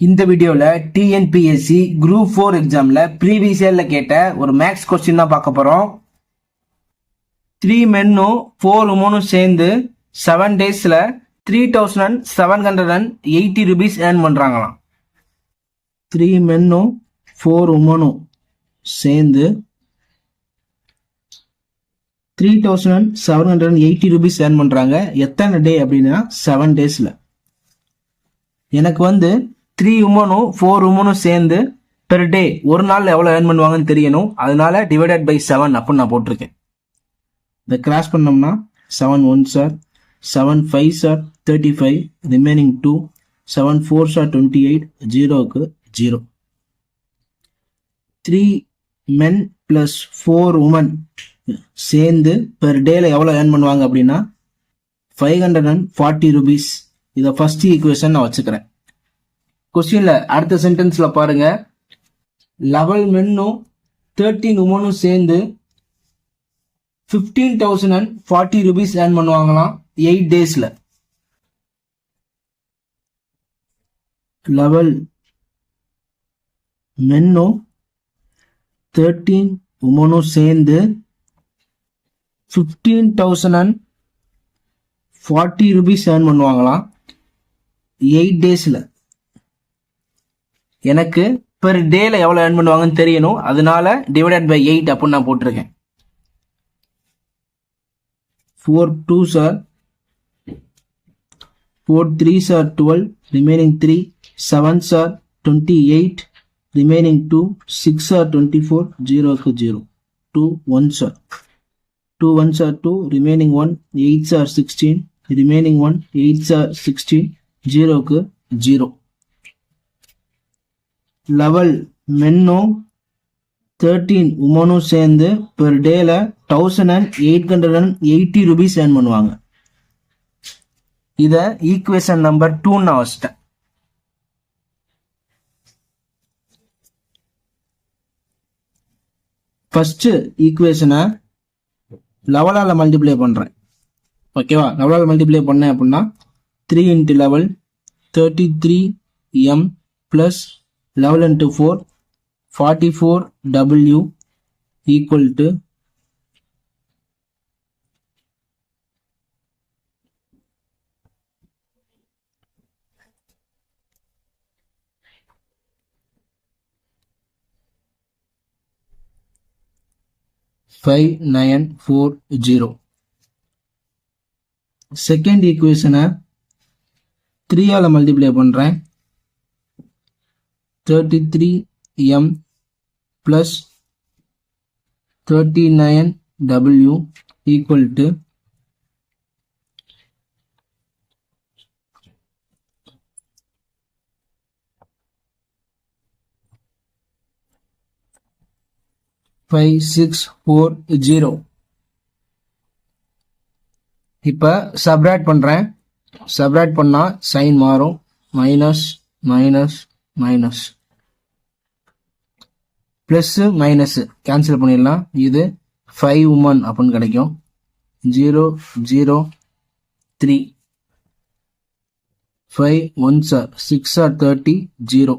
இந்த வீடியோவில் TNPSC group four எக்ஸாமில் ப்ரீவியஸ் இயரில் கேட்ட ஒரு மேக்ஸ் கொஸ்டின் தான் பார்க்க போகிறோம் த்ரீ மென்னும் ஃபோர் உமனும் சேர்ந்து செவன் டேஸில் three thousand and seven hundred and eighty rupees earn பண்ணுறாங்களாம் three மென்னும் ஃபோர் உமனும் சேர்ந்து three thousand and seven hundred and eighty rupees earn பண்ணுறாங்க எத்தனை டே அப்படின்னா செவன் டேஸில் எனக்கு வந்து த்ரீ உமனும் ஃபோர் உமனும் சேர்ந்து பெர் டே ஒரு நாள் எவ்வளோ ஏர்ன் பண்ணுவாங்கன்னு தெரியணும். அதனால டிவைடட் பை செவன் அப்படின்னு நான் போட்டிருக்கேன். இதை கிராஸ் பண்ணோம்னா seven one are seven five are thirty five remaining two seven four are twenty eight ஜீரோவுக்கு zero three men plus four woman சேர்ந்து பெர் டேல எவ்வளோ ஏர்ன் பண்ணுவாங்க அப்படின்னா five hundred and forty rupees இதை ஃபர்ஸ்ட் ஈக்குவேஷன் நான் வச்சுக்கிறேன். கொஸ்டின்ல அடுத்த சென்டென்ஸ்ல பாருங்க. லெவல் மென்னும் தேர்ட்டீன் உமனும் சேர்ந்து fifteen thousand and forty rupees earn பண்ணுவாங்களாம் எயிட் டேஸ்ல லெவல் மென்னும் தேர்ட்டீன் உமனும் சேர்ந்து fifteen thousand and forty rupees earn பண்ணுவாங்களாம் எயிட் டேஸில் எனக்கு பெர் டேல எவ்வளோ ஏர்ன் பண்ணுவாங்கன்னு தெரியணும். அதனால டிவைடட் பை எயிட் அப்படின்னு நான் போட்டிருக்கேன். Four two are four three are twelve remaining three seven are twenty eight remaining two six are twenty four ஜீரோக்கு zero two one are two one are two remaining one eight are sixteen remaining one eight are sixteen ஜீரோக்கு zero eleven மென்னும் thirteen உமனும் சேர்ந்து per டேல thousand and eight hundred and eighty rupees earn பண்ணுவாங்க. இதை equation number two நான் வச்சிட்டேன். First ஈக்குவேஷனை லெவலால் மல்டிப்ளை பண்ணுறேன் ஓகேவா லெவலால் மல்டிப்ளை பண்ணேன் அப்படின்னா three into eleven thirty three M plus eleven into four forty four W equal to five nine four zero second ஈக்குவேஷனை த்ரீயால் மல்டிப்ளை பண்ணுறேன் thirty three M plus thirty nine W equal to five six four zero இப்போ subtract பண்ணுறேன் subtract பண்ணால் sign மாறும். Minus minus minus plus minus cancel பண்ணிடலாம். இது five woman அப்படின்னு கிடைக்கும். Zero zero three five one are six are thirty zero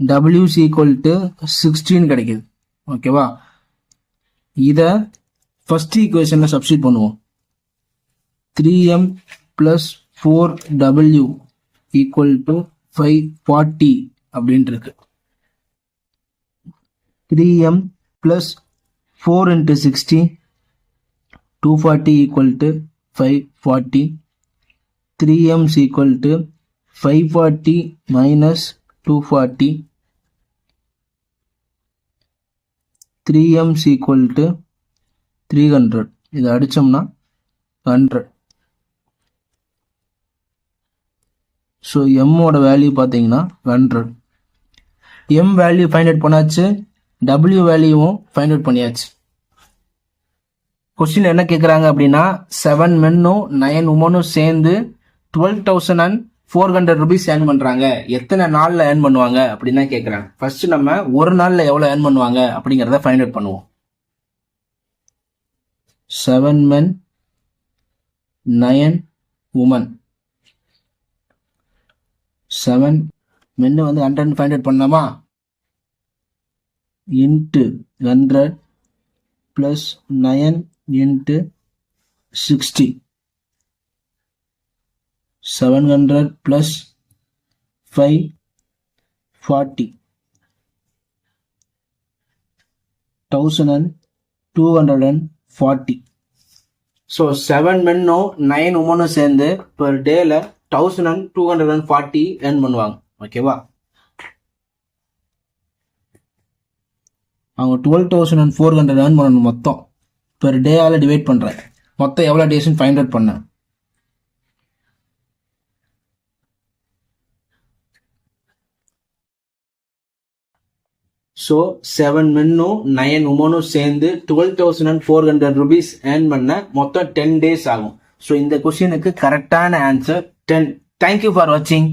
டபிள்யூஸ் equal to sixteen கிடைக்குது. ஓகேவா இதை ஃபஸ்ட் ஈக்குவேஷனில் சப்ஸ்டியூட் பண்ணுவோம். Three M plus four W equal to five forty அப்படின்ட்டு இருக்கு three M plus four into sixty two forty equal to five forty three Ms equal to five forty minus two forty three Ms equal to three hundred இதை அடித்தோம்னா hundred so எம்மோட value பார்த்தீங்கன்னா hundred M value find out பண்ணாச்சு W வேல்யூவும் find out பண்ணியாச்சு. Question என்ன கேட்குறாங்க அப்படின்னா seven மென்னும் நைன் உமனும் சேர்ந்து twelve thousand and four hundred rupees earn பண்ணுறாங்க எத்தனை நாளில் ஏர்ன் பண்ணுவாங்க அப்படின்னு தான் கேட்குறாங்க ஃபர்ஸ்ட் நம்ம ஒரு நாளில் எவ்வளோ ஏர்ன் பண்ணுவாங்க அப்படிங்கிறத ஃபைண்ட் அவுட் பண்ணுவோம். Seven men nine woman seven மென்னு வந்து ஹண்ட்ரட் ஃபைவ் ஹண்ட்ரட் பண்ணலாமா? Into hundred plus nine into sixty seven hundred plus five forty thousand and two hundred and forty so seven மென்னும் nine உமனும் சேர்ந்து per டேல thousand and two hundred and forty earn பண்ணுவாங்க. ஓகேவா அவங்க twelve thousand and four hundred earn பண்ணணும் மொத்தம். Per டேயால் divide பண்ணுறேன் மொத்தம் எவ்வளோ டேஸ்ன்னு ஃபைண்ட் அவுட் பண்ணேன் ஸோ செவன் மென்னும் நயன் உமனும் சேர்ந்து twelve thousand and four hundred rupees earn பண்ண மொத்தம் டென் டேஸ் ஆகும். ஸோ இந்த கொஸ்டினுக்கு கரெக்டான ஆன்சர் டென் தேங்க்யூ ஃபார் வாட்சிங்